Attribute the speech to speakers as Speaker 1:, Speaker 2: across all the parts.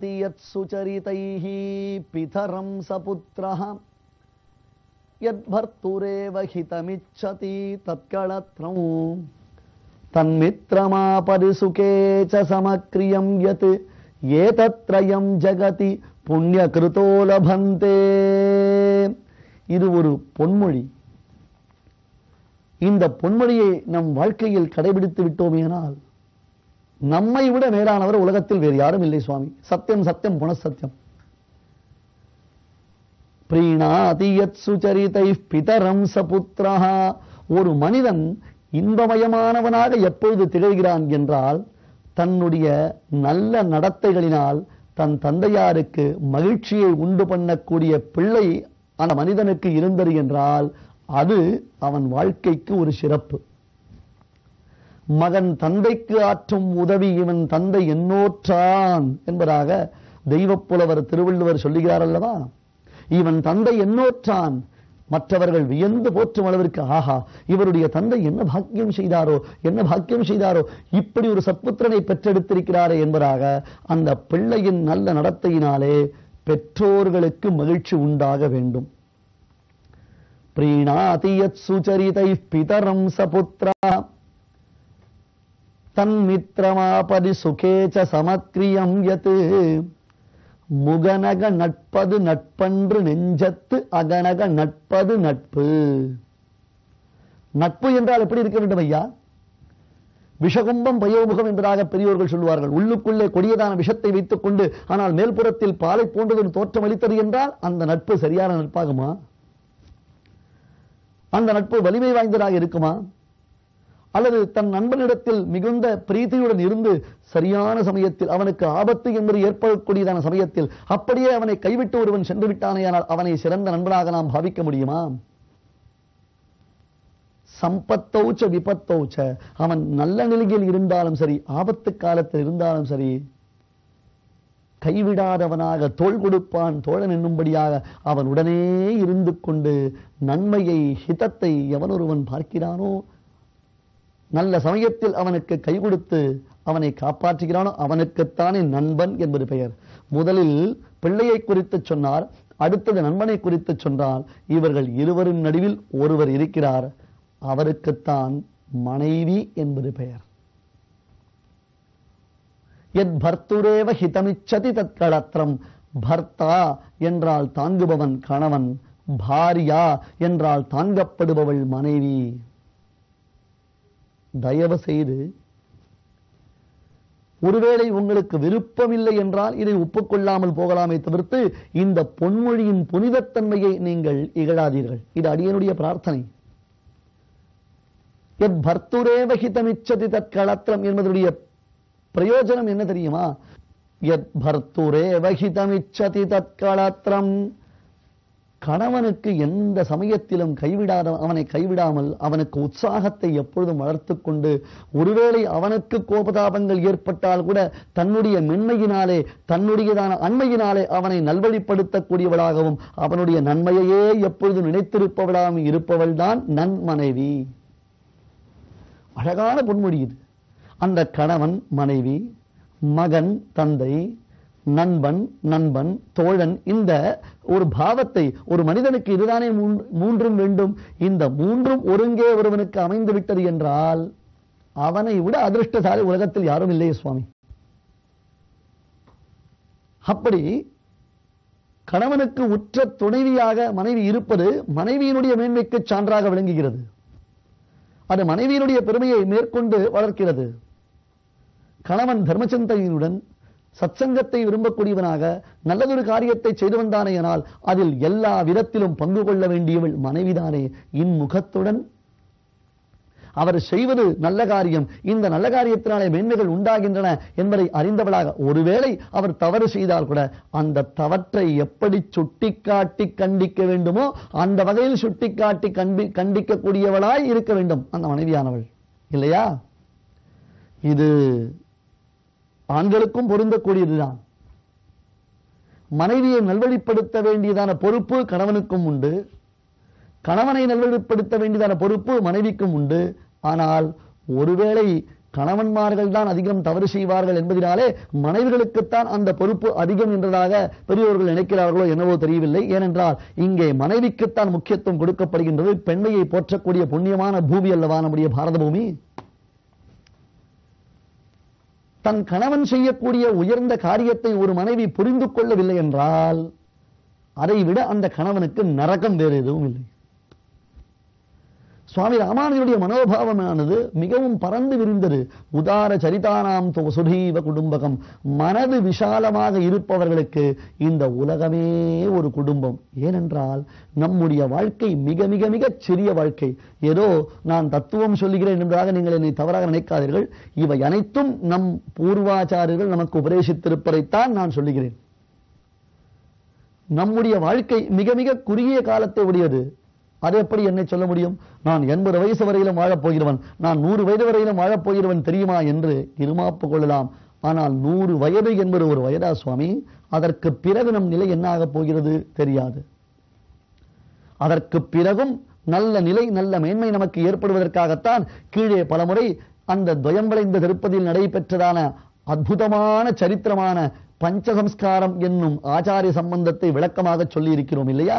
Speaker 1: மதியத் சுசரிதைஹி பிதரம் சபுத்திரா யத் பர்த்துரே வகிதமிச்சதி தத்கலத்ரம் தன்மித்ரமா பரிசுகேச்ச சமக்ரியம் ஜகதி புண்ணிய கிருதோலபந்தே இது ஒரு பொன்மொழி இந்த பொன்மொழியை நம் வாழ்க்கையில் கடைபிடித்து விட்டோமேனால் நம்மை விட மேலானவர் உலகத்தில் வேறு யாரும் இல்லை சுவாமி சத்தியம் சத்தியம் புனசத்தியம் பிரீணாதி பிதரம் சபுத்திரா ஒரு மனிதன் இன்பமயமானவனாக எப்பொழுது திகழ்கிறான் என்றால் தன்னுடைய நல்ல நடத்தைகளினால் தன் தந்தையாருக்கு மகிழ்ச்சியை உண்டு பண்ணக்கூடிய பிள்ளை அந்த மனிதனுக்கு இருந்தது என்றால் அது அவன் வாழ்க்கைக்கு ஒரு சிறப்பு மகன் தந்தைக்கு ஆற்றும் உதவி இவன் தந்தை என்னோற்றான் என்பதாக தெய்வப்புலவர் திருவள்ளுவர் சொல்லுகிறார் அல்லவா இவன் தந்தை என்னோற்றான் மற்றவர்கள் வியந்து போற்றும் அளவிற்கு ஆஹா இவருடைய தந்தை என்ன பாக்கியம் செய்தாரோ என்ன பாக்கியம் செய்தாரோ இப்படி ஒரு சப்புத்திரனை பெற்றெடுத்திருக்கிறாரே என்பதாக அந்த பிள்ளையின் நல்ல நடத்தையினாலே பெற்றோர்களுக்கு மகிழ்ச்சி உண்டாக வேண்டும் பிரீணாதியத் சுச்சரிதை பிதரம் சபுத்ரா தன்மித்திரமாபதி சுகேச்ச சமக்ரியம் யத் முகனக நட்பது நட்பன்று நெஞ்சத்து அகனக நட்பது நட்பு நட்பு என்றால் எப்படி இருக்க வேண்டும் ஐயா விஷகும்பம் பயோமுகம் என்பதாக பெரியோர்கள் சொல்வார்கள் உள்ளுக்குள்ளே கொடியதான விஷத்தை வைத்துக் கொண்டு ஆனால் மேல்புறத்தில் பாலை போன்றதொரு தோற்றம் அளித்தது என்றால் அந்த நட்பு சரியான நட்பாகுமா அந்த நட்பு வலிமை வாய்ந்ததாக இருக்குமா அல்லது தன் நண்பனிடத்தில் மிகுந்த பிரீத்தியுடன் இருந்து சரியான சமயத்தில் அவனுக்கு ஆபத்து என்பது ஏற்படக்கூடியதான சமயத்தில் அப்படியே அவனை கைவிட்டு ஒருவன் சென்று விட்டானேயானால் அவனை சிறந்த நண்பனாக நாம் பாவிக்க முடியுமா சம்பத்தௌச்ச விபத்தோச்ச அவன் நல்ல நிலையில் இருந்தாலும் சரி ஆபத்து காலத்தில் இருந்தாலும் சரி கைவிடாதவனாக தோல் கொடுப்பான் தோழ நின்னும்படியாக அவன் உடனே இருந்து கொண்டு நன்மையை ஹிதத்தை எவனொருவன் பார்க்கிறானோ நல்ல சமயத்தில் அவனுக்கு கை கொடுத்து அவனை காப்பாற்றுகிறானோ அவனுக்குத்தானே நண்பன் என்பது பெயர் முதலில் பிள்ளையை குறித்து சொன்னார் அடுத்தது நண்பனை குறித்து சொன்னால் இவர்கள் இருவரின் நடுவில் ஒருவர் இருக்கிறார் அவருக்குத்தான் மனைவி என்பது பெயர் எத் பர்த்துரேவ ஹிதமிச்சதி தற்களத்திரம் பர்த்தா என்றால் தாங்குபவன் கணவன் பாரியா என்றால் தாங்கப்படுபவள் மனைவி தயவு செய்து ஒருவேளை உங்களுக்கு விருப்பமில்லை என்றால் இதை ஒப்புக்கொள்ளாமல் போகலாமே தவிர்த்து இந்த பொன்மொழியின் புனிதத்தன்மையை நீங்கள் இகழாதீர்கள் இது அடியனுடைய பிரார்த்தனை எத் பர்த்துரேவ ஹிதமிச்சதி என்பதனுடைய பிரயோஜனம் என்ன தெரியுமா எத் பர்த்துரேவ ஹிதமிச்சதி கணவனுக்கு எந்த சமயத்திலும் கைவிடாத அவனை கைவிடாமல் அவனுக்கு உற்சாகத்தை எப்பொழுதும் வளர்த்து கொண்டு ஒருவேளை அவனுக்கு கோபதாபங்கள் ஏற்பட்டால் கூட தன்னுடைய மென்மையினாலே தன்னுடையதான அண்மையினாலே அவனை நல்வழிப்படுத்தக்கூடியவளாகவும் அவனுடைய நன்மையையே எப்பொழுதும் நினைத்திருப்பவளாகவும் இருப்பவள் தான் நன் மனைவி அழகான பொன்மொழி இது அந்த கணவன் மனைவி மகன் தந்தை நண்பன் நண்பன் தோழன் இந்த ஒரு பாவத்தை ஒரு மனிதனுக்கு இதுதானே மூன்றும் வேண்டும் இந்த மூன்றும் ஒருங்கே ஒருவனுக்கு அமைந்து விட்டது என்றால் அவனை விட அதிர்ஷ்டசாலி உலகத்தில் யாரும் இல்லையே சுவாமி அப்படி கணவனுக்கு உற்ற துணைவியாக மனைவி இருப்பது மனைவியினுடைய மேன்மைக்கு சான்றாக விளங்குகிறது அது மனைவியினுடைய பெருமையை மேற்கொண்டு வளர்க்கிறது கணவன் தர்மச்சந்தையினுடன் சத்சங்கத்தை விரும்பக்கூடியவனாக நல்லதொரு காரியத்தை செய்து எனால் அதில் எல்லா விதத்திலும் பங்கு கொள்ள வேண்டியவள் மனைவிதானே இன்முகத்துடன் அவர் செய்வது நல்ல காரியம் இந்த நல்ல காரியத்தினாலே மேன்மைகள் உண்டாகின்றன என்பதை அறிந்தவளாக ஒருவேளை அவர் தவறு செய்தால் கூட அந்த தவற்றை எப்படி சுட்டிக்காட்டி கண்டிக்க வேண்டுமோ அந்த வகையில் சுட்டிக்காட்டி கண்டி கண்டிக்கக்கூடியவளாய் இருக்க வேண்டும் அந்த மனைவியானவள் இல்லையா இது ஆண்களுக்கும் பொருந்தக்கூடியதுதான் மனைவியை நல்வழிப்படுத்த வேண்டியதான பொறுப்பு கணவனுக்கும் உண்டு கணவனை நல்வழிப்படுத்த வேண்டியதான பொறுப்பு மனைவிக்கும் உண்டு ஆனால் ஒருவேளை கணவன்மார்கள் தான் அதிகம் தவறு செய்வார்கள் என்பதனாலே மனைவிகளுக்குத்தான் அந்த பொறுப்பு அதிகம் என்றதாக பெரியவர்கள் நினைக்கிறார்களோ என்னவோ தெரியவில்லை ஏனென்றால் இங்கே மனைவிக்குத்தான் முக்கியத்துவம் கொடுக்கப்படுகின்றது பெண்மையை போற்றக்கூடிய புண்ணியமான பூமி அல்லவா நம்முடைய பாரத பூமி தன் கணவன் செய்யக்கூடிய உயர்ந்த காரியத்தை ஒரு மனைவி புரிந்து கொள்ளவில்லை என்றால் அதைவிட அந்த கணவனுக்கு நரகம் வேறு எதுவும் இல்லை சுவாமி ராமானுஜனுடைய மனோபாவமானது மிகவும் பறந்து விரிந்தது உதார சரிதானாம் சுதீவ குடும்பகம் மனது விஷாலமாக இருப்பவர்களுக்கு இந்த உலகமே ஒரு குடும்பம் ஏனென்றால் நம்முடைய வாழ்க்கை மிக மிக மிக சிறிய வாழ்க்கை ஏதோ நான் தத்துவம் சொல்லுகிறேன் என்பதாக நீங்கள் என்னை தவறாக நினைக்காதீர்கள் இவை அனைத்தும் நம் பூர்வாச்சாரியர்கள் நமக்கு உபதேசித்திருப்பதைத்தான் நான் சொல்லுகிறேன் நம்முடைய வாழ்க்கை மிக மிக குறுகிய காலத்தை உடையது அது எப்படி என்னை சொல்ல முடியும் நான் எண்பது வயசு வரையிலும் வாழப் போகிறவன் நான் நூறு வயது வரையிலும் வாழப் போகிறவன் தெரியுமா என்று இருமாப்பு கொள்ளலாம் ஆனால் நூறு வயது என்பது ஒரு வயதா சுவாமி அதற்கு பிறகு நம் நிலை என்ன ஆகப் போகிறது தெரியாது அதற்கு பிறகும் நல்ல நிலை நல்ல மேன்மை நமக்கு ஏற்படுவதற்காகத்தான் கீழே பலமுறை அந்த துயம்பளைந்த திருப்பதியில் நடைபெற்றதான அற்புதமான சரித்திரமான பஞ்சசம்ஸ்காரம் என்னும் ஆச்சாரிய சம்பந்தத்தை விளக்கமாக சொல்லியிருக்கிறோம் இல்லையா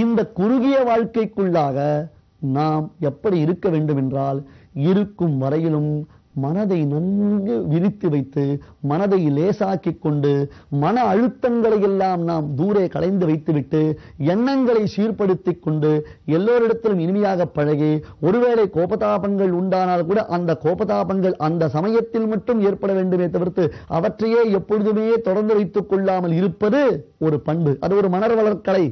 Speaker 1: இந்த குறுகிய வாழ்க்கைக்குள்ளாக நாம் எப்படி இருக்க வேண்டும் என்றால் இருக்கும் வரையிலும் மனதை நன்கு விரித்து வைத்து மனதை லேசாக்கி கொண்டு மன அழுத்தங்களை எல்லாம் நாம் தூரே களைந்து வைத்துவிட்டு எண்ணங்களை சீர்படுத்தி கொண்டு எல்லோரிடத்திலும் இனிமையாக பழகி ஒருவேளை கோபதாபங்கள் உண்டானால் கூட அந்த கோபதாபங்கள் அந்த சமயத்தில் மட்டும் ஏற்பட வேண்டுமே தவிர்த்து அவற்றையே எப்பொழுதுமே தொடர்ந்து வைத்துக் கொள்ளாமல் இருப்பது ஒரு பண்பு அது ஒரு மனர் வளர்க்கலை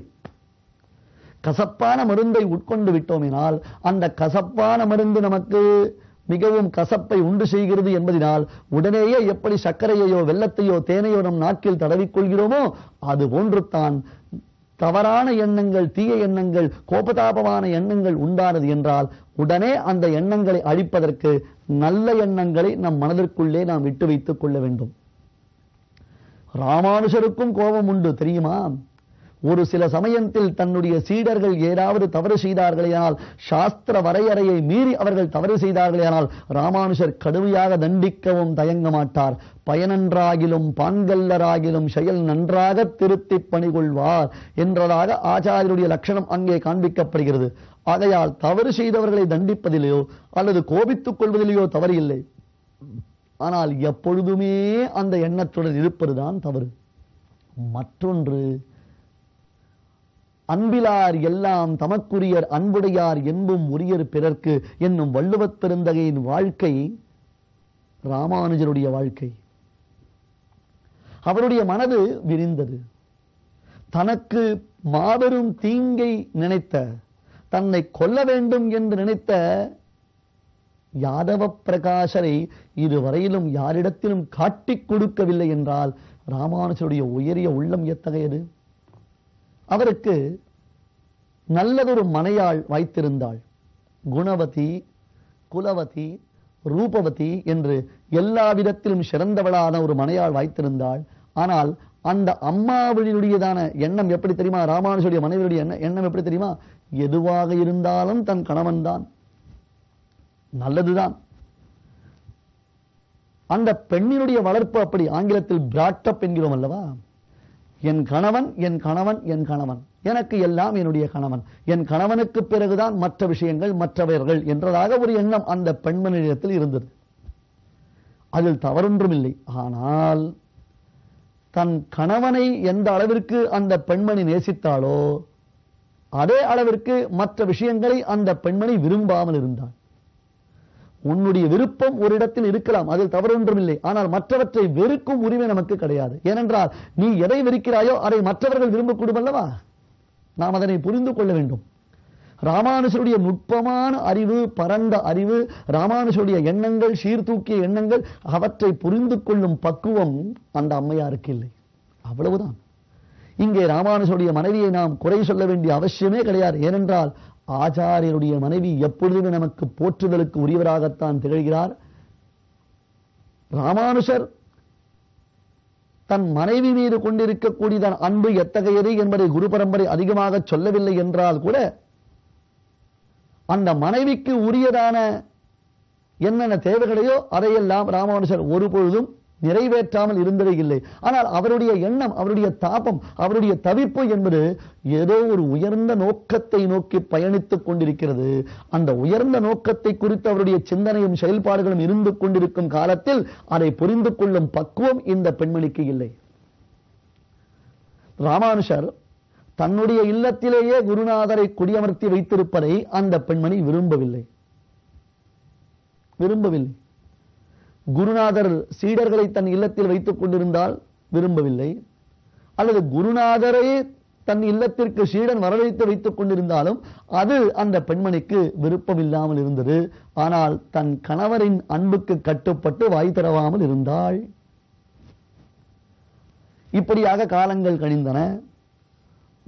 Speaker 1: கசப்பான மருந்தை உட்கொண்டு விட்டோமினால் அந்த கசப்பான மருந்து நமக்கு மிகவும் கசப்பை உண்டு செய்கிறது என்பதனால் உடனேயே எப்படி சர்க்கரையையோ வெள்ளத்தையோ தேனையோ நம் நாக்கில் தடவிக்கொள்கிறோமோ அது போன்று தான் தவறான எண்ணங்கள் தீய எண்ணங்கள் கோபதாபமான எண்ணங்கள் உண்டானது என்றால் உடனே அந்த எண்ணங்களை அழிப்பதற்கு நல்ல எண்ணங்களை நம் மனதிற்குள்ளே நாம் விட்டு வைத்துக் கொள்ள வேண்டும் ராமானுஷருக்கும் கோபம் உண்டு தெரியுமா ஒரு சில சமயத்தில் தன்னுடைய சீடர்கள் ஏதாவது தவறு செய்தார்களேனால் சாஸ்திர வரையறையை மீறி அவர்கள் தவறு செய்தார்களேனால் ராமானுஷர் கடுமையாக தண்டிக்கவும் தயங்க மாட்டார் பயனன்றாகிலும் பான்கல்லராகிலும் செயல் நன்றாக திருத்தி பணிகொள்வார் என்றதாக ஆச்சாரியருடைய லட்சணம் அங்கே காண்பிக்கப்படுகிறது ஆகையால் தவறு செய்தவர்களை தண்டிப்பதிலேயோ அல்லது கோபித்துக் கொள்வதிலேயோ தவறு இல்லை ஆனால் எப்பொழுதுமே அந்த எண்ணத்துடன் இருப்பதுதான் தவறு மற்றொன்று அன்பிலார் எல்லாம் தமக்குரியர் அன்புடையார் என்பும் உரியர் பிறர்க்கு என்னும் வள்ளுவத்திருந்தகையின் வாழ்க்கை ராமானுஜருடைய வாழ்க்கை அவருடைய மனது விரிந்தது தனக்கு மாபெரும் தீங்கை நினைத்த தன்னை கொல்ல வேண்டும் என்று நினைத்த யாதவ பிரகாசரை இருவரையிலும் யாரிடத்திலும் காட்டிக் கொடுக்கவில்லை என்றால் ராமானுஜருடைய உயரிய உள்ளம் எத்தகையது அவருக்கு நல்லதொரு மனையாள் வைத்திருந்தாள் குணவதி குலவதி ரூபவதி என்று எல்லா விதத்திலும் சிறந்தவளான ஒரு மனையாள் வைத்திருந்தாள் ஆனால் அந்த அம்மாவினுடையதான எண்ணம் எப்படி தெரியுமா ராமானுஜருடைய மனைவியுடைய எண்ணம் எப்படி தெரியுமா எதுவாக இருந்தாலும் தன் கணவன் தான் நல்லதுதான் அந்த பெண்ணினுடைய வளர்ப்பு அப்படி ஆங்கிலத்தில் பிராட்டப் என்கிறோம் அல்லவா என் கணவன் என் கணவன் என் கணவன் எனக்கு எல்லாம் என்னுடைய கணவன் என் கணவனுக்கு பிறகுதான் மற்ற விஷயங்கள் மற்றவர்கள் என்றதாக ஒரு எண்ணம் அந்த பெண்மணியிடத்தில் இருந்தது அதில் தவறொன்றும் இல்லை ஆனால் தன் கணவனை எந்த அளவிற்கு அந்த பெண்மணி நேசித்தாளோ அதே அளவிற்கு மற்ற விஷயங்களை அந்த பெண்மணி விரும்பாமல் இருந்தாள் உன்னுடைய விருப்பம் ஒரு இடத்தில் இருக்கலாம் அதில் தவறொன்றும் இல்லை ஆனால் மற்றவற்றை வெறுக்கும் உரிமை நமக்கு கிடையாது ஏனென்றால் நீ எதை வெறுக்கிறாயோ அதை மற்றவர்கள் விரும்பக்கூடும் அல்லவா நாம் அதனை புரிந்து கொள்ள வேண்டும் ராமானுஷருடைய நுட்பமான அறிவு பரந்த அறிவு ராமானுஷருடைய எண்ணங்கள் சீர்தூக்கிய எண்ணங்கள் அவற்றை புரிந்து கொள்ளும் பக்குவம் அந்த அம்மையாருக்கு இல்லை அவ்வளவுதான் இங்கே ராமானுஷருடைய மனைவியை நாம் குறை சொல்ல வேண்டிய அவசியமே கிடையாது ஏனென்றால் ஆச்சாரியருடைய மனைவி எப்பொழுதுமே நமக்கு போற்றுதலுக்கு உரியவராகத்தான் திகழ்கிறார் ராமானுஷர் தன் மனைவி மீது தன் அன்பு எத்தகையது என்பதை குரு பரம்பரை அதிகமாக சொல்லவில்லை என்றால் கூட அந்த மனைவிக்கு உரியதான என்னென்ன தேவைகளையோ அதையெல்லாம் ராமவனுஷர் ஒரு பொழுதும் நிறைவேற்றாமல் இருந்ததே இல்லை ஆனால் அவருடைய எண்ணம் அவருடைய தாபம் அவருடைய தவிப்பு என்பது ஏதோ ஒரு உயர்ந்த நோக்கத்தை நோக்கி பயணித்துக் கொண்டிருக்கிறது அந்த உயர்ந்த நோக்கத்தை குறித்து அவருடைய சிந்தனையும் செயல்பாடுகளும் இருந்து கொண்டிருக்கும் காலத்தில் அதை புரிந்து கொள்ளும் பக்குவம் இந்த பெண்மணிக்கு இல்லை ராமானுஷர் தன்னுடைய இல்லத்திலேயே குருநாதரை குடியமர்த்தி வைத்திருப்பதை அந்த பெண்மணி விரும்பவில்லை விரும்பவில்லை குருநாதர் சீடர்களை தன் இல்லத்தில் வைத்துக் கொண்டிருந்தால் விரும்பவில்லை அல்லது குருநாதரை தன் இல்லத்திற்கு சீடன் வரவழைத்து வைத்துக் கொண்டிருந்தாலும் அது அந்த பெண்மணிக்கு விருப்பமில்லாமல் இருந்தது ஆனால் தன் கணவரின் அன்புக்கு கட்டுப்பட்டு வாய் தரவாமல் இருந்தாள் இப்படியாக காலங்கள் கழிந்தன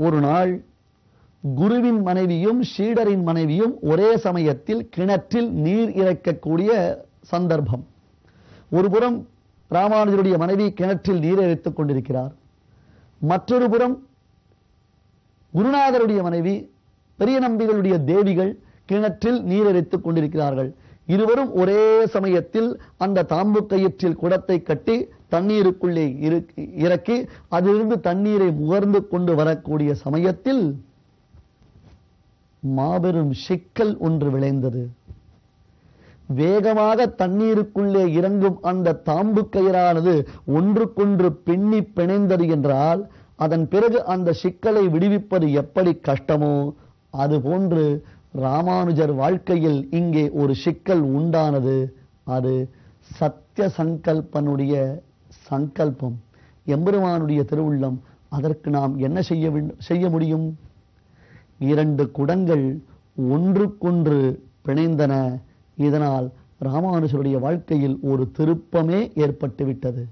Speaker 1: ஒரு நாள் குருவின் மனைவியும் ஷீடரின் மனைவியும் ஒரே சமயத்தில் கிணற்றில் நீர் இறக்கக்கூடிய சந்தர்ப்பம் ஒரு புறம் ராமானுஜருடைய மனைவி கிணற்றில் நீரை வைத்துக் கொண்டிருக்கிறார் மற்றொரு புறம் குருநாதருடைய மனைவி பெரிய நம்பிகளுடைய தேவிகள் கிணற்றில் நீரரித்துக் கொண்டிருக்கிறார்கள் இருவரும் ஒரே சமயத்தில் அந்த தாம்பு கயிற்றில் குடத்தை கட்டி தண்ணீருக்குள்ளே இறக்கி அதிலிருந்து தண்ணீரை முகர்ந்து கொண்டு வரக்கூடிய சமயத்தில் மாபெரும் சிக்கல் ஒன்று விளைந்தது வேகமாக தண்ணீருக்குள்ளே இறங்கும் அந்த தாம்பு கயிறானது ஒன்றுக்கொன்று பின்னி பிணைந்தது என்றால் அதன் பிறகு அந்த சிக்கலை விடுவிப்பது எப்படி கஷ்டமோ அதுபோன்று ராமானுஜர் வாழ்க்கையில் இங்கே ஒரு சிக்கல் உண்டானது அது சத்திய சங்கல்பனுடைய சங்கல்பம் எம்பெருமானுடைய திருவுள்ளம் அதற்கு நாம் என்ன செய்ய செய்ய முடியும் இரண்டு குடங்கள் ஒன்றுக்கொன்று பிணைந்தன இதனால் ராமானுஜருடைய வாழ்க்கையில் ஒரு திருப்பமே ஏற்பட்டுவிட்டது